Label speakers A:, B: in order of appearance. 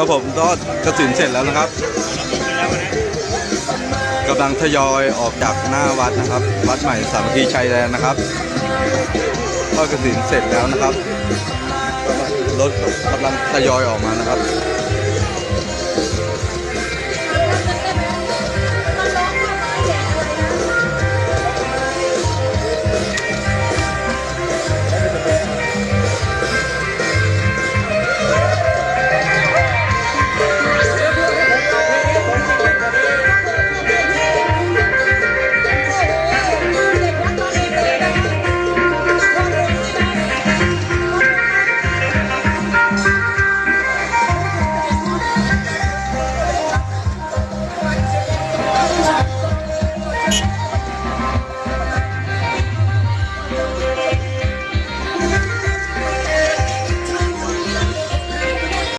A: ครับผมทอดกระสินเสร็จแล้วนะครับกำลังทยอยออกจากหน้าวัดนะครับ วัดใหม่สามัคคีชัยแดนนะครับทอดกระสินเสร็จแล้วนะครับรถกำลังทยอยออกมานะครับ Thank you.